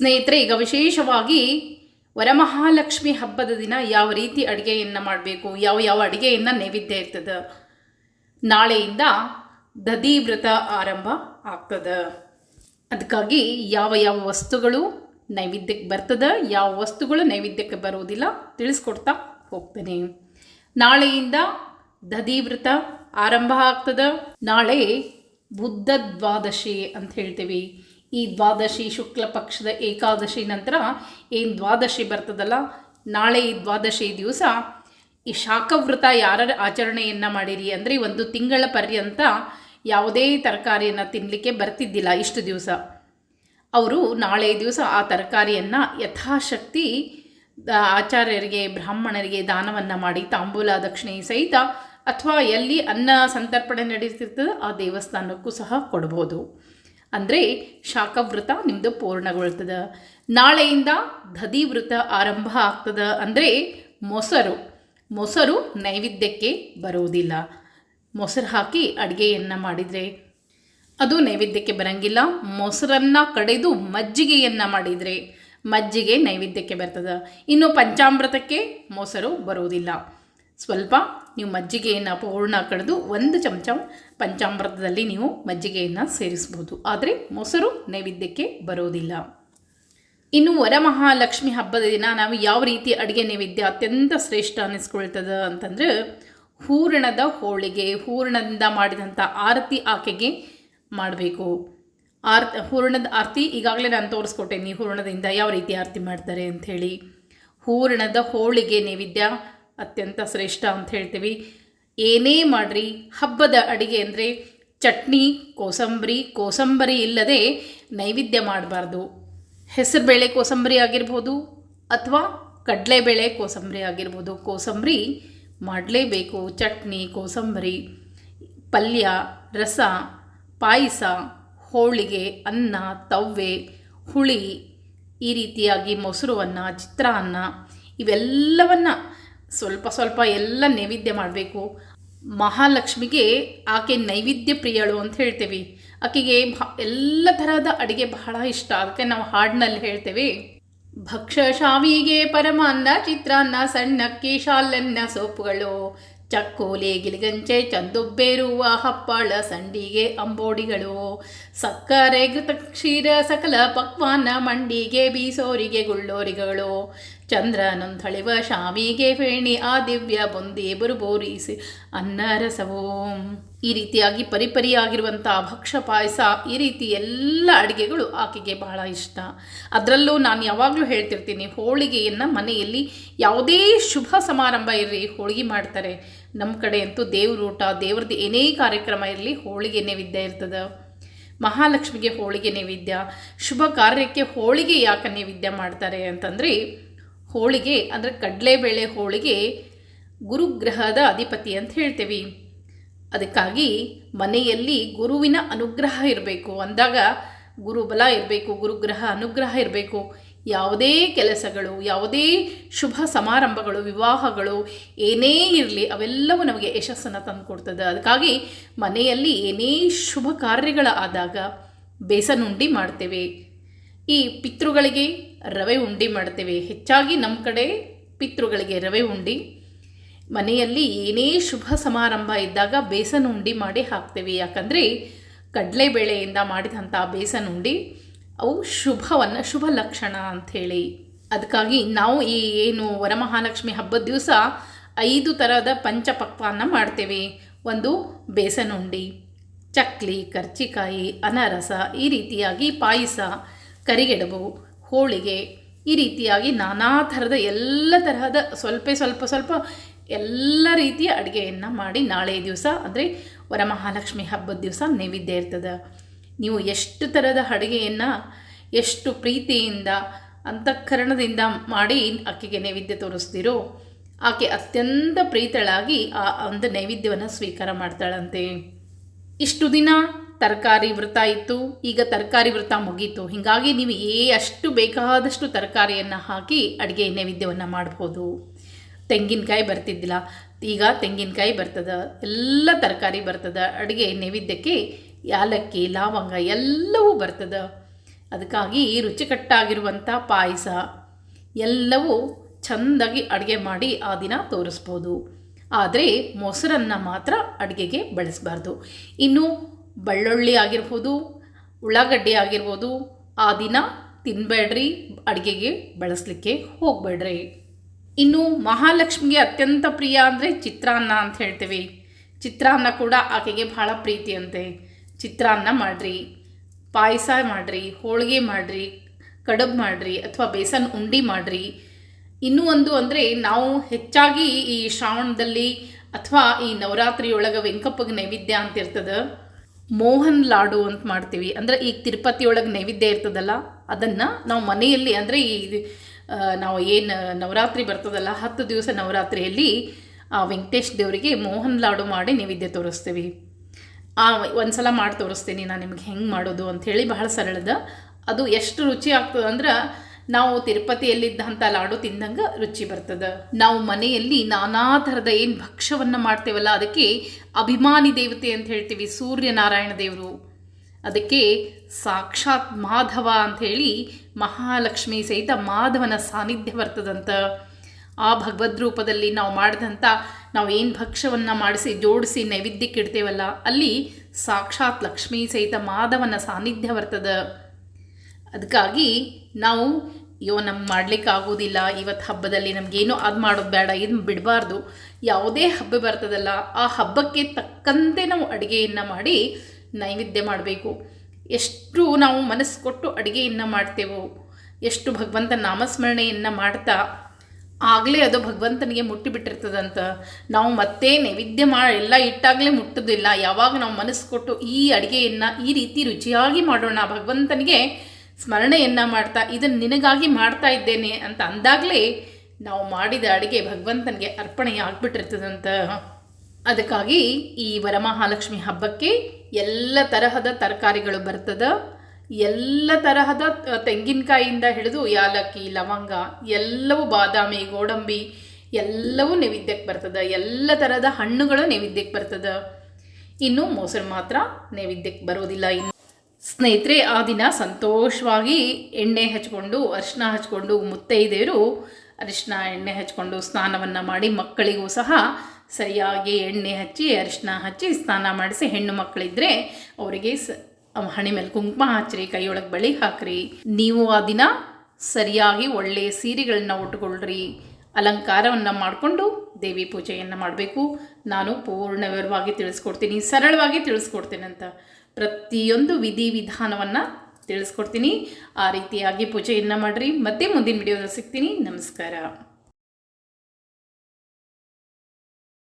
ಸ್ನೇಹಿತರೆ, ಈಗ ವಿಶೇಷವಾಗಿ ವರಮಹಾಲಕ್ಷ್ಮಿ ಹಬ್ಬದ ದಿನ ಯಾವ ರೀತಿ ಅಡುಗೆಯನ್ನು ಮಾಡಬೇಕು, ಯಾವ ಯಾವ ಅಡುಗೆಯನ್ನು ನೈವೇದ್ಯ ಇರ್ತದೆ, ನಾಳೆಯಿಂದ ದದಿ ವ್ರತ ಆರಂಭ ಆಗ್ತದೆ. ಅದಕ್ಕಾಗಿ ಯಾವ ಯಾವ ವಸ್ತುಗಳು ನೈವೇದ್ಯಕ್ಕೆ ಬರ್ತದೆ, ಯಾವ ವಸ್ತುಗಳು ನೈವೇದ್ಯಕ್ಕೆ ಬರುವುದಿಲ್ಲ ತಿಳಿಸ್ಕೊಡ್ತಾ ಹೋಗ್ತೇನೆ. ನಾಳೆಯಿಂದ ದದಿ ವ್ರತ ಆರಂಭ ಆಗ್ತದೆ, ನಾಳೆ ಬುದ್ಧ ದ್ವಾದಶಿ ಅಂತ ಹೇಳ್ತೀವಿ. ಈ ದ್ವಾದಶಿ ಶುಕ್ಲ ಪಕ್ಷದ ಏಕಾದಶಿ ನಂತರ ಏನು ದ್ವಾದಶಿ ಬರ್ತದಲ್ಲ? ನಾಳೆ ಈ ದ್ವಾದಶಿ ದಿವಸ ಈ ಶಾಖವ್ರತ ಯಾರ ಆಚರಣೆಯನ್ನು ಮಾಡಿರಿ ಅಂದರೆ ಒಂದು ತಿಂಗಳ ಪರ್ಯಂತ ಯಾವುದೇ ತರಕಾರಿಯನ್ನು ತಿನ್ನಲಿಕ್ಕೆ ಬರ್ತಿದ್ದಿಲ್ಲ ಇಷ್ಟು ದಿವಸ. ಅವರು ನಾಳೆ ದಿವಸ ಆ ತರಕಾರಿಯನ್ನು ಯಥಾಶಕ್ತಿ ಆಚಾರ್ಯರಿಗೆ, ಬ್ರಾಹ್ಮಣರಿಗೆ ದಾನವನ್ನು ಮಾಡಿ ತಾಂಬೂಲ, ದಕ್ಷಿಣೆ ಸಹಿತ ಅಥವಾ ಎಲ್ಲಿ ಅನ್ನ ಸಂತರ್ಪಣೆ ನಡೀತಿರ್ತದೆ ಆ ದೇವಸ್ಥಾನಕ್ಕೂ ಸಹ ಕೊಡ್ಬೋದು. ಅಂದರೆ ಶಾಖವ್ರತ ನಿಮ್ಮದು ಪೂರ್ಣಗೊಳ್ತದೆ. ನಾಳೆಯಿಂದ ದಧಿವ್ರತ ಆರಂಭ ಆಗ್ತದೆ ಅಂದರೆ ಮೊಸರು. ಮೊಸರು ನೈವೇದ್ಯಕ್ಕೆ ಬರುವುದಿಲ್ಲ. ಮೊಸರು ಹಾಕಿ ಅಡುಗೆಯನ್ನು ಮಾಡಿದರೆ. ಅದು ನೈವೇದ್ಯಕ್ಕೆ ಬರಂಗಿಲ್ಲ. ಮೊಸರನ್ನು ಕಡೆದು ಮಜ್ಜಿಗೆಯನ್ನು ಮಾಡಿದರೆ. ಮಜ್ಜಿಗೆ ನೈವೇದ್ಯಕ್ಕೆ ಬರ್ತದೆ. ಇನ್ನು ಪಂಚಾಮೃತಕ್ಕೆ ಮೊಸರು ಬರುವುದಿಲ್ಲ. ಸ್ವಲ್ಪ ನೀವು ಮಜ್ಜಿಗೆಯನ್ನು ಪೂರ್ಣ ಕಡಿದು ಒಂದು ಚಮಚ ಪಂಚಾಮೃತದಲ್ಲಿ ನೀವು ಮಜ್ಜಿಗೆಯನ್ನು ಸೇರಿಸ್ಬೋದು. ಆದರೆ ಮೊಸರು ನೈವೇದ್ಯಕ್ಕೆ ಬರೋದಿಲ್ಲ. ಇನ್ನು ವರಮಹಾಲಕ್ಷ್ಮಿ ಹಬ್ಬದ ದಿನ ನಾವು ಯಾವ ರೀತಿ ಅಡುಗೆ ನೈವೇದ್ಯ ಅತ್ಯಂತ ಶ್ರೇಷ್ಠ ಅನ್ನಿಸ್ಕೊಳ್ತದ ಅಂತಂದರೆ ಹೂರಣದ ಹೋಳಿಗೆ, ಹೂರಣದಿಂದ ಮಾಡಿದಂಥ ಆರತಿ ಆಕೆಗೆ ಮಾಡಬೇಕು. ಆರ್ ಹೂರಣದ ಆರತಿ ಈಗಾಗಲೇ ನಾನು ತೋರಿಸ್ಕೊಟ್ಟೇನಿ ಹೂರಣದಿಂದ ಯಾವ ರೀತಿ ಆರತಿ ಮಾಡ್ತಾರೆ ಅಂಥೇಳಿ ಹೂರಣದ ಹೋಳಿಗೆ ನೈವೇದ್ಯ ಅತ್ಯಂತ ಶ್ರೇಷ್ಠ ಅಂತ ಹೇಳ್ತೀವಿ. ಏನೇ ಮಾಡಿರಿ, ಹಬ್ಬದ ಅಡಿಗೆ ಅಂದರೆ ಚಟ್ನಿ, ಕೋಸಂಬರಿ ಕೋಸಂಬರಿ ಇಲ್ಲದೆ ನೈವೇದ್ಯ ಮಾಡಬಾರ್ದು. ಹೆಸರುಬೇಳೆ ಕೋಸಂಬರಿ ಆಗಿರ್ಬೋದು ಅಥವಾ ಕಡಲೆಬೇಳೆ ಕೋಸಂಬರಿ ಆಗಿರ್ಬೋದು. ಕೋಸಂಬರಿ ಮಾಡಲೇಬೇಕು. ಚಟ್ನಿ, ಕೋಸಂಬರಿ, ಪಲ್ಯ, ರಸ, ಪಾಯಸ, ಹೋಳಿಗೆ, ಅನ್ನ, ತವ್ವೆ, ಹುಳಿ, ಈ ರೀತಿಯಾಗಿ ಮೊಸರು ಅನ್ನ ಚಿತ್ರಾನ್ನ ಇವೆಲ್ಲವನ್ನ ಸ್ವಲ್ಪ ಸ್ವಲ್ಪ ಎಲ್ಲ ನೈವೇದ್ಯ ಮಾಡಬೇಕು. ಮಹಾಲಕ್ಷ್ಮಿಗೆ ಆಕೆ ನೈವೇದ್ಯ ಪ್ರಿಯಳು ಅಂತ ಹೇಳ್ತೇವೆ. ಆಕೆಗೆ ಎಲ್ಲ ಥರದ ಅಡುಗೆ ಬಹಳ ಇಷ್ಟ. ಅದಕ್ಕೆ ನಾವು ಹಾಡಿನಲ್ಲಿ ಹೇಳ್ತೇವೆ. ಭಕ್ಷ ಶಾವಿಗೆ ಪರಮಾನ್ನ ಚಿತ್ರಾನ್ನ ಸಣ್ಣಕ್ಕಿ ಶಾಲನ್ನ ಸೋಪುಗಳು ಚಕ್ಕೋಲೆ ಗಿಲಿಗಂಚೆ ಚಂದುಬ್ಬೇರುವ ಹಪ್ಪಾಳ ಸಂಡಿಗೆ ಅಂಬೋಡಿಗಳು. ಸಕ್ಕರೆ ಕ್ಷೀರ ಸಕಲ ಪಕ್ವಾನ ಮಂಡಿಗೆ ಬೀಸೋರಿಗೆ ಗುಳ್ಳೋರಿಗಳು. ಚಂದ್ರನೊಂದಳಿವ ಶಾಮಿಗೆ ಫೇಣಿ ಆ ದಿವ್ಯ ಬೊಂದಿ ಬುರುಬೋರಿಸಿ ಅನ್ನ ರಸವೋ. ಈ ರೀತಿಯಾಗಿ ಪರಿಪರಿಯಾಗಿರುವಂಥ ಭಕ್ಷ ಪಾಯಸ, ಈ ರೀತಿ ಎಲ್ಲ ಅಡುಗೆಗಳು ಆಕೆಗೆ ಬಹಳ ಇಷ್ಟ. ಅದರಲ್ಲೂ ನಾನು ಯಾವಾಗಲೂ ಹೇಳ್ತಿರ್ತೀನಿ, ಹೋಳಿಗೆಯನ್ನು ಮನೆಯಲ್ಲಿ ಯಾವುದೇ ಶುಭ ಸಮಾರಂಭ ಇರಲಿ, ಹೋಳಿಗೆ ಮಾಡ್ತಾರೆ. ನಮ್ಮ ಕಡೆ ಅಂತೂ ದೇವ್ರ ಊಟ, ದೇವ್ರದ್ದು ಏನೇ ಕಾರ್ಯಕ್ರಮ ಇರಲಿ, ಹೋಳಿಗೆ ನೈವೇದ್ಯ ಇರ್ತದೆ. ಮಹಾಲಕ್ಷ್ಮಿಗೆ ಹೋಳಿಗೆ ನೈವೇದ್ಯ, ಶುಭ ಕಾರ್ಯಕ್ಕೆ ಹೋಳಿಗೆ ಯಾಕೆ ನೈವೇದ್ಯ ಮಾಡ್ತಾರೆ ಅಂತಂದರೆ, ಹೋಳಿಗೆ ಅಂದರೆ ಕಡಲೆಬೇಳೆ ಹೋಳಿಗೆ ಗುರುಗ್ರಹದ ಅಧಿಪತಿ ಅಂತ ಹೇಳ್ತೇವೆ. ಅದಕ್ಕಾಗಿ ಮನೆಯಲ್ಲಿ ಗುರುವಿನ ಅನುಗ್ರಹ ಇರಬೇಕು. ಅಂದಾಗ ಗುರುಬಲ ಇರಬೇಕು ಗುರುಗ್ರಹ ಅನುಗ್ರಹ ಇರಬೇಕು. ಯಾವುದೇ ಕೆಲಸಗಳು, ಯಾವುದೇ ಶುಭ ಸಮಾರಂಭಗಳು, ವಿವಾಹಗಳು ಏನೇ ಇರಲಿ ಅವೆಲ್ಲವೂ ನಮಗೆ ಯಶಸ್ಸನ್ನು ತಂದುಕೊಡ್ತದೆ ಅದಕ್ಕಾಗಿ ಮನೆಯಲ್ಲಿ ಏನೇ ಶುಭ ಕಾರ್ಯಗಳ ಆದಾಗ ಉಂಡಿ ಮಾಡ್ತೇವೆ. ಈ ಪಿತೃಗಳಿಗೆ ರವೆ ಉಂಡಿ ಮಾಡ್ತೇವೆ. ಹೆಚ್ಚಾಗಿ ನಮ್ಮ ಕಡೆ ಪಿತೃಗಳಿಗೆ ರವೆ ಉಂಡಿ ಮನೆಯಲ್ಲಿ ಏನೇ ಶುಭ ಸಮಾರಂಭ ಇದ್ದಾಗ ಬೇಸನ್ ಉಂಡಿ ಮಾಡಿ ಹಾಕ್ತೇವೆ. ಯಾಕಂದರೆ ಕಡಲೆಬೇಳೆಯಿಂದ ಮಾಡಿದಂಥ ಬೇಸನ್ ಉಂಡಿ, ಅವು ಶುಭವನ್ನು, ಶುಭ ಲಕ್ಷಣ ಅಂಥೇಳಿ. ಅದಕ್ಕಾಗಿ ನಾವು ಈ ಏನು ವರಮಹಾಲಕ್ಷ್ಮಿ ಹಬ್ಬದ ದಿವಸ ಐದು ಥರದ ಪಂಚಪಕ್ವಾನ್ನ ಮಾಡ್ತೇವೆ. ಒಂದು ಬೇಸನ್ ಉಂಡಿ, ಚಕ್ಲಿ, ಕರ್ಚಿಕಾಯಿ, ಅನಾರಸ, ಈ ರೀತಿಯಾಗಿ ಪಾಯಸ, ಕರಿಗೆಡಬು, ಹೋಳಿಗೆ, ಈ ರೀತಿಯಾಗಿ ನಾನಾ ಥರದ ಎಲ್ಲ ತರಹದ ಸ್ವಲ್ಪ ಸ್ವಲ್ಪ ಸ್ವಲ್ಪ ಎಲ್ಲ ರೀತಿಯ ಅಡುಗೆಯನ್ನು ಮಾಡಿ ನಾಳೆ ದಿವಸ, ಅಂದರೆ ವರಮಹಾಲಕ್ಷ್ಮಿ ಹಬ್ಬದ ದಿವಸ ನೈವೇದ್ಯ ಇರ್ತದೆ. ನೀವು ಎಷ್ಟು ಥರದ ಅಡುಗೆಯನ್ನು ಎಷ್ಟು ಪ್ರೀತಿಯಿಂದ, ಅಂತಃಕರಣದಿಂದ ಮಾಡಿ ಆಕೆಗೆ ನೈವೇದ್ಯ ತೋರಿಸ್ತೀರೋ, ಆಕೆ ಅತ್ಯಂತ ಪ್ರೀತಳಾಗಿ ಆ ಒಂದು ನೈವೇದ್ಯವನ್ನು ಸ್ವೀಕಾರ ಮಾಡ್ತಾಳಂತೆ. ಇಷ್ಟು ದಿನ ತರಕಾರಿ ವೃತ ಇತ್ತು, ಈಗ ತರಕಾರಿ ವೃತ ಮುಗೀತು. ಹೀಗಾಗಿ ನೀವು ಏ ಅಷ್ಟು ಬೇಕಾದಷ್ಟು ತರಕಾರಿಯನ್ನು ಹಾಕಿ ಅಡುಗೆ ನೈವೇದ್ಯವನ್ನು ಮಾಡ್ಬೋದು. ತೆಂಗಿನಕಾಯಿ ಬರ್ತಿದ್ದಿಲ್ಲ. ಈಗ ತೆಂಗಿನಕಾಯಿ ಬರ್ತದ, ಎಲ್ಲ ತರಕಾರಿ ಬರ್ತದ, ಅಡುಗೆ ನೈವೇದ್ಯಕ್ಕೆ ಯಾಲಕ್ಕಿ, ಲವಂಗ ಎಲ್ಲವೂ ಬರ್ತದ. ಅದಕ್ಕಾಗಿ ರುಚಿಕಟ್ಟಾಗಿರುವಂಥ ಪಾಯಸ ಎಲ್ಲವೂ ಚೆಂದಾಗಿ ಅಡುಗೆ ಮಾಡಿ ಆ ದಿನ ತೋರಿಸ್ಬೋದು. ಆದರೆ ಮೊಸರನ್ನು ಮಾತ್ರ ಅಡುಗೆಗೆ ಬಳಸಬಾರ್ದು. ಇನ್ನು ಬೆಳ್ಳುಳ್ಳಿ ಆಗಿರ್ಬೋದು, ಉಳ್ಳಾಗಡ್ಡಿ ಆಗಿರ್ಬೋದು, ಆ ದಿನ ತಿನ್ನಬೇಡ್ರಿ ಅಡುಗೆಗೆ ಬಳಸಲಿಕ್ಕೆ ಹೋಗಬೇಡ್ರಿ. ಇನ್ನು ಮಹಾಲಕ್ಷ್ಮಿಗೆ ಅತ್ಯಂತ ಪ್ರಿಯ ಅಂದರೆ ಚಿತ್ರಾನ್ನ ಅಂತ ಹೇಳ್ತೀವಿ. ಚಿತ್ರಾನ್ನ ಕೂಡ ಆಕೆಗೆ ಭಾಳ ಪ್ರೀತಿ ಅಂತೆ ಚಿತ್ರಾನ್ನ ಮಾಡಿರಿ, ಪಾಯಸ ಮಾಡಿರಿ, ಹೋಳಿಗೆ ಮಾಡಿರಿ, ಕಡಬು ಮಾಡಿರಿ ಅಥವಾ ಬೇಸನ್ ಉಂಡಿ ಮಾಡಿರಿ. ಇನ್ನೂ ಒಂದು ಅಂದರೆ ನಾವು ಹೆಚ್ಚಾಗಿ ಈ ಶ್ರಾವಣದಲ್ಲಿ ಅಥವಾ ಈ ನವರಾತ್ರಿಯೊಳಗೆ ವೆಂಕಪ್ಪಗೆ ನೈವೇದ್ಯ ಅಂತ ಇರ್ತದೆ. ಮೋಹನ್ ಲಾಡು ಅಂತ ಮಾಡ್ತೀವಿ. ಅಂದರೆ ಈ ತಿರುಪತಿ ಒಳಗೆ ನೈವೇದ್ಯ ಇರ್ತದಲ್ಲ, ಅದನ್ನು ನಾವು ಮನೆಯಲ್ಲಿ ಅಂದರೆ ಈ ನಾವು ಏನು ನವರಾತ್ರಿ ಬರ್ತದಲ್ಲ, ಹತ್ತು ದಿವಸ ನವರಾತ್ರಿಯಲ್ಲಿ, ಆ, ವೆಂಕಟೇಶ್ ದೇವರಿಗೆ ಮೋಹನ್ ಲಾಡು ಮಾಡಿ ನೈವೇದ್ಯ ತೋರಿಸ್ತೀವಿ. ಆ ಒಂದು ಸಲ ಮಾಡಿ ತೋರಿಸ್ತೀನಿ ನಾನು ನಿಮ್ಗೆ ಹೆಂಗೆ ಮಾಡೋದು ಅಂಥೇಳಿ ಬಹಳ ಸರಳದ. ಅದು ಎಷ್ಟು ರುಚಿ ಆಗ್ತದೆ ಅಂದ್ರೆ, ನಾವು ತಿರುಪತಿಯಲ್ಲಿದ್ದಂಥ ಲಾಡು ತಿಂದಂಗೆ ರುಚಿ ಬರ್ತದೆ. ನಾವು ಮನೆಯಲ್ಲಿ ನಾನಾ ಥರದ ಏನು ಭಕ್ಷ್ಯವನ್ನು ಮಾಡ್ತೇವಲ್ಲ, ಅದಕ್ಕೆ ಅಭಿಮಾನಿ ದೇವತೆ ಅಂತ ಹೇಳ್ತೀವಿ, ಸೂರ್ಯನಾರಾಯಣ ದೇವರು. ಅದಕ್ಕೆ ಸಾಕ್ಷಾತ್ ಮಾಧವ ಅಂಥೇಳಿ ಮಹಾಲಕ್ಷ್ಮಿ ಸಹಿತ ಮಾಧವನ ಸಾನ್ನಿಧ್ಯ ಬರ್ತದಂತ. ಆ ಭಗವದ್ ರೂಪದಲ್ಲಿ ನಾವು ಮಾಡಿದಂಥ ನಾವು ಏನು ಭಕ್ಷ್ಯವನ್ನು ಮಾಡಿಸಿ, ಜೋಡಿಸಿ, ನೈವೇದ್ಯಕ್ಕೆ ಇಡ್ತೇವಲ್ಲ, ಅಲ್ಲಿ ಸಾಕ್ಷಾತ್ ಲಕ್ಷ್ಮೀ ಸಹಿತ ಮಾಧವನ ಸಾನ್ನಿಧ್ಯ ಬರ್ತದ. ಅದಕ್ಕಾಗಿ ನಾವು, ಅಯ್ಯೋ, ನಮ್ಗೆ ಮಾಡ್ಲಿಕ್ಕೆ ಆಗೋದಿಲ್ಲ ಇವತ್ತು ಹಬ್ಬದಲ್ಲಿ ನಮಗೇನು ಅದು ಮಾಡೋದು ಬೇಡ ಇದನ್ನ ಬಿಡಬಾರ್ದು, ಯಾವುದೇ ಹಬ್ಬ ಬರ್ತದಲ್ಲ, ಆ ಹಬ್ಬಕ್ಕೆ ತಕ್ಕಂತೆ ನಾವು ಅಡುಗೆಯನ್ನು ಮಾಡಿ ನೈವೇದ್ಯ ಮಾಡಬೇಕು. ಎಷ್ಟು ನಾವು ಮನಸ್ಸು ಕೊಟ್ಟು ಅಡುಗೆಯನ್ನು ಮಾಡ್ತೇವೋ, ಎಷ್ಟು ಭಗವಂತ ನಾಮಸ್ಮರಣೆಯನ್ನು ಮಾಡ್ತಾ ಆಗಲೇ ಅದು ಭಗವಂತನಿಗೆ ಮುಟ್ಟಿಬಿಟ್ಟಿರ್ತದಂತ. ನಾವು ಮತ್ತೆ ನೈವೇದ್ಯ ಮಾ, ಎಲ್ಲ ಇಟ್ಟಾಗಲೇ ಮುಟ್ಟೋದಿಲ್ಲ. ಯಾವಾಗ ನಾವು ಮನಸ್ಸು ಕೊಟ್ಟು ಈ ಅಡುಗೆಯನ್ನು ಈ ರೀತಿ ರುಚಿಯಾಗಿ ಮಾಡೋಣ, ಭಗವಂತನಿಗೆ ಸ್ಮರಣೆಯನ್ನು ಮಾಡ್ತಾ ಇದನ್ನು ನಿನಗಾಗಿ ಮಾಡ್ತಾ ಇದ್ದೇನೆ ಅಂತ ಅಂದಾಗಲೇ ನಾವು ಮಾಡಿದ ಅಡುಗೆ ಭಗವಂತನಿಗೆ ಅರ್ಪಣೆ ಆಗ್ಬಿಟ್ಟಿರ್ತದಂತ ಅದಕ್ಕಾಗಿ ಈ ವರಮಹಾಲಕ್ಷ್ಮಿ ಹಬ್ಬಕ್ಕೆ ಎಲ್ಲ ತರಹದ ತರಕಾರಿಗಳು ಬರ್ತದ. ಎಲ್ಲ ತರಹದ ತೆಂಗಿನಕಾಯಿಯಿಂದ ಹಿಡಿದು ಯಾಲಕ್ಕಿ, ಲವಂಗ, ಎಲ್ಲವೂ ಬಾದಾಮಿ, ಗೋಡಂಬಿ, ಎಲ್ಲವೂ ನೈವೇದ್ಯಕ್ಕೆ ಬರ್ತದೆ. ಎಲ್ಲ ಥರದ ಹಣ್ಣುಗಳು ನೈವೇದ್ಯಕ್ಕೆ ಬರ್ತದೆ. ಇನ್ನು ಮೊಸರು ಮಾತ್ರ ನೈವೇದ್ಯಕ್ಕೆ ಬರೋದಿಲ್ಲ. ಇನ್ನು ಸ್ನೇಹಿತರೆ, ಆ ದಿನ ಸಂತೋಷವಾಗಿ ಎಣ್ಣೆ ಹಚ್ಕೊಂಡು, ಅರಿಶಿನ ಹಚ್ಕೊಂಡು, ಮುತ್ತೈದೆಯರು ಅರಿಶಿನ, ಎಣ್ಣೆ ಹಚ್ಕೊಂಡು, ಸ್ನಾನವನ್ನು ಮಾಡಿ ಮಕ್ಕಳಿಗೂ ಸಹ ಸರಿಯಾಗಿ ಎಣ್ಣೆ ಹಚ್ಚಿ ಅರಿಶಿನ ಹಚ್ಚಿ ಸ್ನಾನ ಮಾಡಿಸಿ ಹೆಣ್ಣು ಮಕ್ಕಳಿದ್ರೆ ಅವರಿಗೆ ಸ ಹಣೆ ಮೇಲೆ ಕುಂಕುಮ ಹಚ್ಚಿರಿ ಕೈಯೊಳಗೆ ಬಳಿ ಹಾಕ್ರಿ. ನೀವು ಆ ದಿನ ಸರಿಯಾಗಿ ಒಳ್ಳೆಯ ಸೀರೆಗಳನ್ನ ಉಟ್ಕೊಳ್ರಿ. ಅಲಂಕಾರವನ್ನು ಮಾಡಿಕೊಂಡು ದೇವಿ ಪೂಜೆಯನ್ನು ಮಾಡಬೇಕು. ನಾನು ಪೂರ್ಣ ವಿವರವಾಗಿ ತಿಳಿಸ್ಕೊಡ್ತೀನಿ, ಸರಳವಾಗಿ ತಿಳಿಸ್ಕೊಡ್ತೀನಿ ಅಂತ. ಪ್ರತಿಯೊಂದು ವಿಧಿ ವಿಧಾನವನ್ನು ತಿಳಿಸ್ಕೊಡ್ತೀನಿ. ಆ ರೀತಿಯಾಗಿ ಪೂಜೆಯನ್ನು ಮಾಡಿರಿ. ಮತ್ತೆ ಮುಂದಿನ ವಿಡಿಯೋದಲ್ಲಿ ಸಿಗ್ತೀನಿ. ನಮಸ್ಕಾರ.